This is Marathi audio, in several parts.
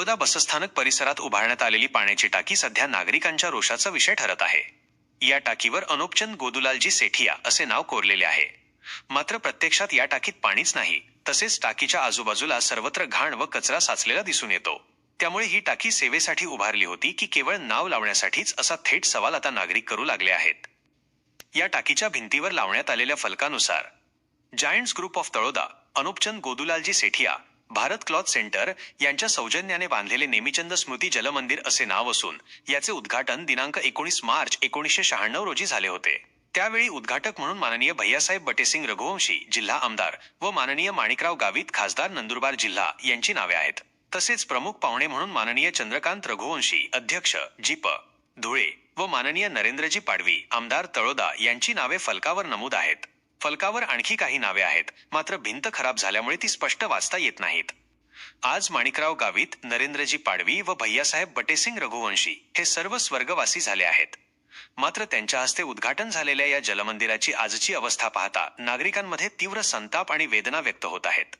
तळोदा बसस्थानक परिसरात उभारण्यात आलेली पाण्याची टाकी सध्या नागरिकांच्या रोषाचा विषय ठरत आहे. या टाकीवर अनुपचंद गोदुलालजी सेठिया असे नाव कोरलेले आहे. मात्र प्रत्यक्षात या टाकीत पाणीच नाही. तसेच टाकीच्या आजूबाजूला सर्वत्र घाण व कचरा साचलेला दिसून येतो. त्यामुळे ही टाकी सेवेसाठी उभारली होती की केवळ नाव लावण्यासाठीच असा थेट सवाल आता नागरिक करू लागले आहेत. या टाकीच्या भिंतीवर लावण्यात आलेल्या फलकानुसार giants group of Taloda Anupchand Godulalji Sethia Bharat cloth centre यांच्या सौजन्याने बांधलेले नेमिचंद स्मृती जलमंदिर असे नाव असून याचे उद्घाटन दिनांक एकोणीस मार्च एकोणीसशे शहाण्णव रोजी झाले होते. त्यावेळी उद्घाटक म्हणून माननीय भैयासाहेब बटेसिंग रघुवंशी जिल्हा आमदार व माननीय माणिकराव गावित खासदार नंदुरबार जिल्हा यांची नावे आहेत. तसेच प्रमुख पाहुणे म्हणून माननीय चंद्रकांत रघुवंशी अध्यक्ष जीप धुळे व माननीय नरेंद्रजी पाडवी आमदार तळोदा यांची नावे फलकावर नमूद आहेत. फलकावर आणखी काही नावे आहेत. मात्र भिंत खराब झाल्यामुळे ती स्पष्ट वाचता येत नाहीत. आज माणिकराव गावित नरेंद्रजी पाडवी व भैयासाहेब बटेसिंग रघुवंशी हे सर्व स्वर्गवासी झाले आहेत. मात्र त्यांच्या हस्ते उद्घाटन झालेल्या या जलमंदिराची आजची अवस्था पाहता नागरिकांमध्ये तीव्र संताप आणि वेदना व्यक्त होत आहेत.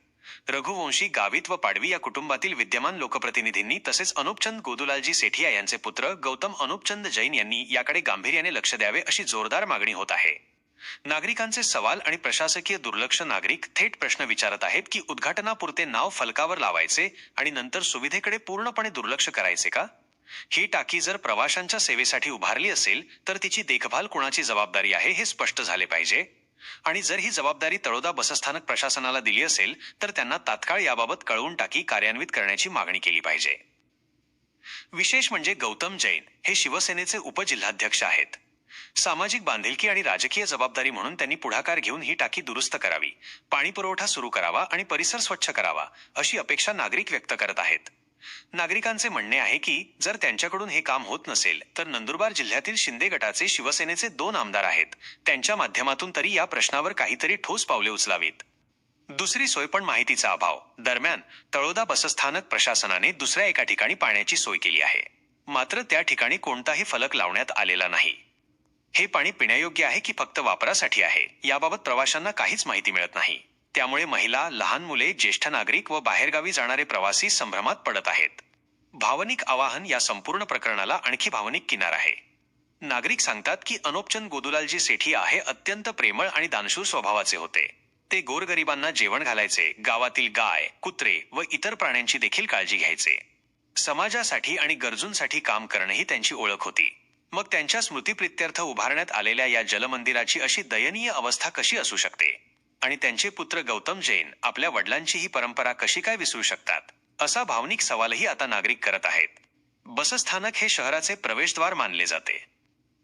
रघुवंशी गावित व पाडवी या कुटुंबातील विद्यमान लोकप्रतिनिधींनी तसेच अनुपचंद गोदुलालजी सेठिया यांचे पुत्र गौतम अनुपचंद जैन यांनी याकडे गांभीर्याने लक्ष द्यावे अशी जोरदार मागणी होत आहे. नागरिकांचे सवाल आणि प्रशासकीय दुर्लक्ष नागरिक थेट प्रश्न विचारत आहेत की उद्घाटनापुरते नाव फलकावर लावायचे आणि नंतर सुविधेकडे पूर्णपणे दुर्लक्ष करायचे का? ही टाकी जर प्रवाशांच्या सेवेसाठी उभारली असेल तर तिची देखभाल कुणाची जबाबदारी आहे हे स्पष्ट झाले पाहिजे? आणि जर ही जबाबदारी तळोदा बसस्थानक प्रशासनाला दिली असेल तर त्यांना तात्काळ याबाबत कळवून टाकी कार्यान्वित करण्याची मागणी केली पाहिजे. विशेष म्हणजे गौतम जैन हे शिवसेनेचे उपजिल्हाध्यक्ष आहेत. सामाजिक बांधिलकी आणि राजकीय जबाबदारी म्हणून त्यांनी पुढाकार घेऊन ही टाकी दुरुस्त करावी. पाणी पुरवठा सुरू करावा आणि परिसर स्वच्छ करावा अशी अपेक्षा नागरिक व्यक्त करत आहेत. नागरिकांचे म्हणणे आहे की जर त्यांच्याकडून हे काम होत नसेल तर नंदुरबार जिल्ह्यातील शिंदे गटाचे शिवसेनेचे दोन आमदार आहेत. त्यांच्या माध्यमातून तरी या प्रश्नावर काहीतरी ठोस पावले उचलावीत. दुसरी सोय पण माहितीचा अभाव. दरम्यान तळोदा बसस्थानक प्रशासनाने दुसऱ्या एका ठिकाणी पाण्याची सोय केली आहे. मात्र त्या ठिकाणी कोणताही फलक लावण्यात आलेला नाही. हे पाणी पिण्यायोग्य आहे की फक्त वापरासाठी आहे? याबाबत प्रवाशांना काहीच माहिती मिळत नाही. त्यामुळे महिला लहान मुले ज्येष्ठ नागरिक व बाहेरगावी जाणारे प्रवासी संभ्रमात पडत आहेत. भावनिक आवाहन या संपूर्ण प्रकरणाला आणखी भावनिक किनार आहे. नागरिक सांगतात की अनोपचंद गोदुलालजी सेठिया हे अत्यंत प्रेमळ आणि दानशूर स्वभावाचे होते. ते गोरगरिबांना जेवण घालायचे गावातील गाय कुत्रे व इतर प्राण्यांची देखील काळजी घ्यायचे. समाजासाठी आणि गरजूंसाठी काम करणंही त्यांची ओळख होती. मग त्यांच्या स्मृतिप्रित्यर्थ उभारण्यात आलेल्या या जलमंदिराची अशी दयनीय अवस्था कशी असू शकते? आणि त्यांचे पुत्र गौतम जैन आपल्या वडिलांची ही परंपरा कशी काय विसरू शकतात? असा भावनिक सवालही आता नागरिक करत आहेत. बसस्थानक हे शहराचे प्रवेशद्वार मानले जाते.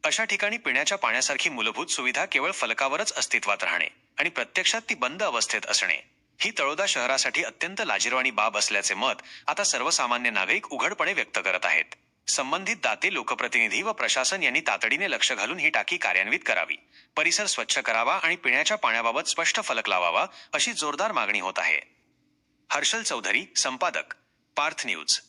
अशा ठिकाणी पिण्याच्या पाण्यासारखी मूलभूत सुविधा केवळ फलकावरच अस्तित्वात राहणे आणि प्रत्यक्षात ती बंद अवस्थेत असणे ही तळोदा शहरासाठी अत्यंत लाजिरवाणी बाब असल्याचे मत आता सर्वसामान्य नागरिक उघडपणे व्यक्त करत आहेत. संबंधित दाते लोकप्रतिनिधी व प्रशासन यांनी तातडीने लक्ष घालून ही टाकी कार्यान्वित करावी. परिसर स्वच्छ करावा आणि पिण्याच्या पाण्याबाबत स्पष्ट फलक लावावा अशी जोरदार मागणी होत आहे. हर्षल चौधरी संपादक पार्थ न्यूज.